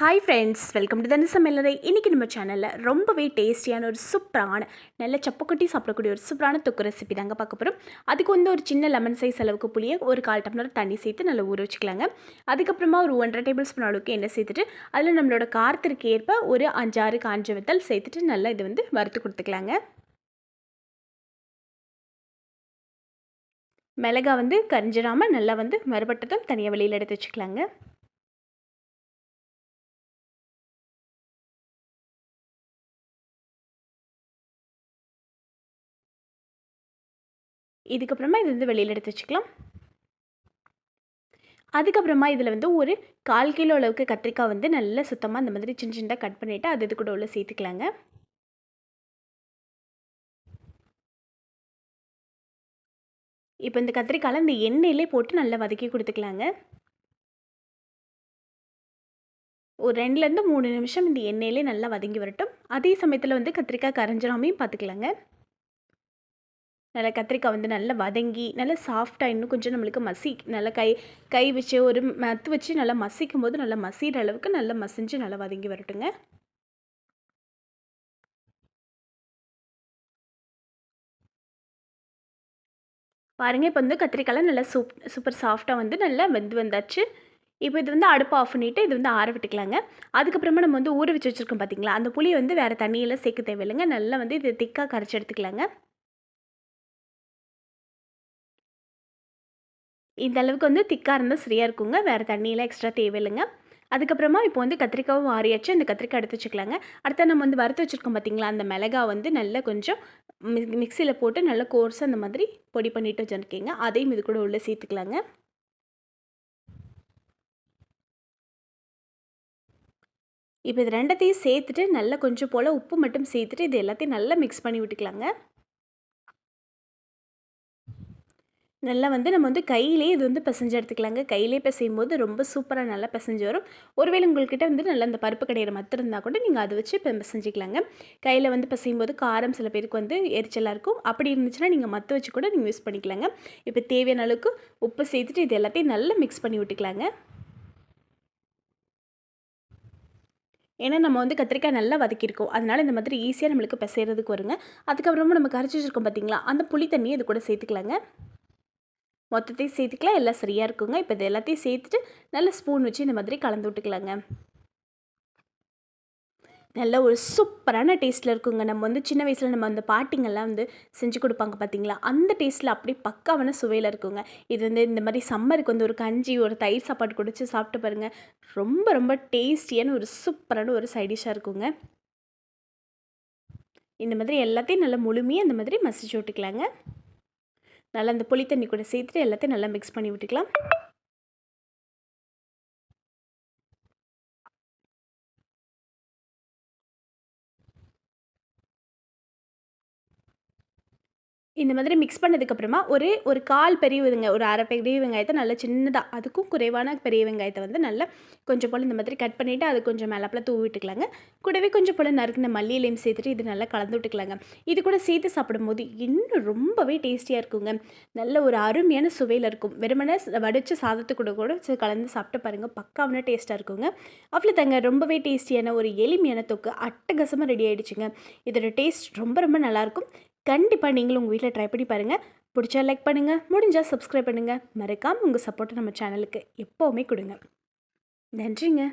Hi friends welcome to Thanusam சமையலறை இன்றைக்கி நம்ம சேனலில் ரொம்பவே டேஸ்டியான ஒரு சூப்பரான நல்ல சப்பக்கொட்டி சாப்பிடக்கூடிய ஒரு சூப்பரான தொக்கு ரெசிபி தாங்க பார்க்க போகிறோம் அதுக்கு வந்து ஒரு சின்ன லெமன் சைஸ் அளவுக்கு புளியை ஒரு கால் டம்ளர் தண்ணி சேர்த்து நல்லா ஊற வச்சுக்கலாங்க. அதுக்கப்புறமா ஒரு ஒன்றரை டேபிள் ஸ்பூன் அளவுக்கு எண்ணெய் சேர்த்துட்டு அதில் நம்மளோட காரத்திற்கு ஏற்ப ஒரு அஞ்சாறு காஞ்ச வெத்தல் சேர்த்துட்டு நல்லா இது வந்து வறுத்து கொடுத்துக்கலாங்க. மிளகா வந்து கரிஞ்சிடாமல் நல்லா வந்து மறுபட்டதும் தனியாக வெளியில் எடுத்து வச்சுக்கலாங்க. இதுக்கப்புறமா இது வந்து வெளியில் எடுத்து வச்சுக்கலாம். அதுக்கப்புறமா இதில் வந்து ஒரு கால் கிலோ அளவுக்கு கத்திரிக்காய் வந்து நல்லா சுத்தமாக இந்த மாதிரி சின்ன சின்னதாக கட் பண்ணிவிட்டு அது இது கூட உள்ள சேர்த்துக்கலாங்க. இப்போ இந்த கத்திரிக்காயில் இந்த எண்ணெயிலே போட்டு நல்லா வதக்கி கொடுத்துக்கலாங்க. ஒரு ரெண்டுலேருந்து மூணு நிமிஷம் இந்த எண்ணெயிலே நல்லா வதங்கி வரட்டும். அதே சமயத்தில் வந்து கத்திரிக்காய் கரைஞ்சிடாமையும் பார்த்துக்கலாங்க நல்லா கத்திரிக்காய் வந்து நல்லா வதங்கி நல்லா சாஃப்டாக இன்னும் கொஞ்சம் நம்மளுக்கு மசி நல்லா கை கை வச்சு ஒரு மத்து வச்சு நல்லா மசிக்கும் போது நல்லா மசிகிற அளவுக்கு நல்லா மசிஞ்சு நல்லா வதங்கி வரட்டுங்க. பாருங்கள் இப்போ வந்து கத்திரிக்காய்லாம் நல்லா சூப் சூப்பர் சாஃப்டாக வந்து நல்லா வெந்து வந்தாச்சு. இப்போ இது வந்து அடுப்பு ஆஃப் பண்ணிவிட்டு இது வந்து ஆற விட்டுக்கலாங்க. அதுக்கப்புறமா நம்ம வந்து ஊற வச்சு வச்சுருக்கோம் பார்த்தீங்களா அந்த புளியை வந்து வேறு தண்ணியெல்லாம் சேர்க்க தேவையில்லைங்க. நல்லா வந்து இது திக்காக கரைச்சி எடுத்துக்கலாங்க. இந்த அளவுக்கு வந்து திக்காக இருந்தால் சரியாக இருக்குங்க. வேறு தண்ணியெல்லாம் எக்ஸ்ட்ரா தேவையில்லைங்க. அதுக்கப்புறமா இப்போ வந்து கத்திரிக்காவும் ஆறியாச்சு அந்த கத்திரிக்காய் எடுத்து வச்சுக்கலாங்க. அடுத்த நம்ம வந்து வறுத்து வச்சுருக்கோம் பார்த்திங்களா அந்த மிளகா வந்து நல்லா கொஞ்சம் மிக்சியில் போட்டு நல்லா கோர்ஸ் அந்த மாதிரி பொடி பண்ணிட்டு வச்சுருக்கீங்க. அதையும் இது கூட உள்ளே சேர்த்துக்கலாங்க. இப்போ இது ரெண்டத்தையும் சேர்த்துட்டு நல்லா கொஞ்சம் போல் உப்பு மட்டும் சேர்த்துட்டு இது எல்லாத்தையும் நல்லா மிக்ஸ் பண்ணி விட்டுக்கலாங்க. நல்லா வந்து நம்ம வந்து கையிலே இது வந்து பிசைஞ்சு எடுத்துக்கலாங்க. கையிலே பிசையும் போது ரொம்ப சூப்பராக நல்லா பிசைஞ்சு வரும். ஒருவேளை உங்கள்கிட்ட வந்து நல்லா அந்த பருப்பு கடையிற மத்து இருந்தால் கூட நீங்கள் அதை வச்சு பிசைஞ்சிக்கலாங்க. கையில் வந்து பிசையும் போது காரம் சில பேருக்கு வந்து எரிச்சலாக இருக்கும். அப்படி இருந்துச்சுன்னா நீங்கள் மத்து வச்சு கூட நீங்கள் யூஸ் பண்ணிக்கலாங்க. இப்போ தேவையான அளவுக்கு உப்பு சேர்த்துட்டு இது எல்லாத்தையும் நல்லா மிக்ஸ் பண்ணி விட்டுக்கலாங்க. ஏன்னா நம்ம வந்து கத்திரிக்காய் நல்லா வதக்கியிருக்கோம். அதனால் இந்த மாதிரி ஈஸியாக நம்மளுக்கு பிசைகிறதுக்கு வருங்க. அதுக்கப்புறமா நம்ம கரைச்சி வச்சுருக்கோம் பார்த்தீங்களா அந்த புளி தண்ணியை இது கூட சேர்த்துக்கலாங்க. மொத்தத்தையும் சேர்த்துக்கலாம். எல்லாம் சரியாக இருக்குங்க. இப்போ இது எல்லாத்தையும் சேர்த்துட்டு நல்ல ஸ்பூன் வச்சு இந்த மாதிரி கலந்து விட்டுக்கலாங்க. நல்ல ஒரு சூப்பரான டேஸ்ட்டில் இருக்குங்க. நம்ம வந்து சின்ன வயசில் நம்ம அந்த பாட்டிங்கெல்லாம் வந்து செஞ்சு கொடுப்பாங்க பார்த்தீங்களா அந்த டேஸ்ட்டில் அப்படி பக்காவான சுவையில் இருக்குங்க. இது வந்து இந்த மாதிரி சம்மருக்கு வந்து ஒரு கஞ்சி ஒரு தயிர் சாப்பாடு குடிச்சு சாப்பிட்டு பாருங்கள் ரொம்ப ரொம்ப டேஸ்டியான ஒரு சூப்பரான ஒரு சைடிஷாக இருக்குங்க. இந்த மாதிரி எல்லாத்தையும் நல்லா முழுமையாக இந்த மாதிரி மசிச்சு விட்டுக்கலாங்க. நல்லா அந்த புளி தண்ணி கூட சேர்த்துட்டு எல்லாத்தையும் நல்லா மிக்ஸ் பண்ணி விட்டுக்கலாம். இந்த மாதிரி மிக்ஸ் பண்ணதுக்கப்புறமா ஒரு ஒரு கால் பெரிய வெங்காயம் ஒரு அரை பெரிய வெங்காயத்தை நல்லா சின்னதாக அதுக்கும் குறைவான பெரிய வெங்காயத்தை வந்து நல்லா கொஞ்சம் போல் இந்த மாதிரி கட் பண்ணிவிட்டு அது கொஞ்சம் மேலப்பில் தூவி விட்டுக்கலாங்க. கூடவே கொஞ்சம் போல் நறுக்கின மல்லியிலையும் சேர்த்துட்டு இது நல்லா கலந்து விட்டுக்கலாங்க. இது கூட சேர்த்து சாப்பிடும்போது இன்னும் ரொம்பவே டேஸ்டியாக இருக்குங்க. நல்ல ஒரு அருமையான சுவையில் இருக்கும். வெறுமனே வடித்து சாதத்தை கூட கூட கலந்து சாப்பிட்டு பாருங்கள் பக்காவான டேஸ்ட்டாக இருக்குங்க. அவ்வளோ தாங்க ரொம்பவே டேஸ்டியான ஒரு எளிமையான தொக்கு. அட்டகசமாக ரெடி ஆகிடுச்சுங்க இதோட டேஸ்ட் ரொம்ப ரொம்ப நல்லாயிருக்கும் கண்டிப்பாக நீங்களும் உங்கள் வீட்டில் ட்ரை பண்ணி பாருங்கள் பிடிச்சா லைக் பண்ணுங்கள் முடிஞ்சால் சப்ஸ்கிரைப் பண்ணுங்கள் மறக்காமல் உங்கள் சப்போர்ட்டை நம்ம சேனலுக்கு எப்போவுமே கொடுங்க. நன்றிங்க.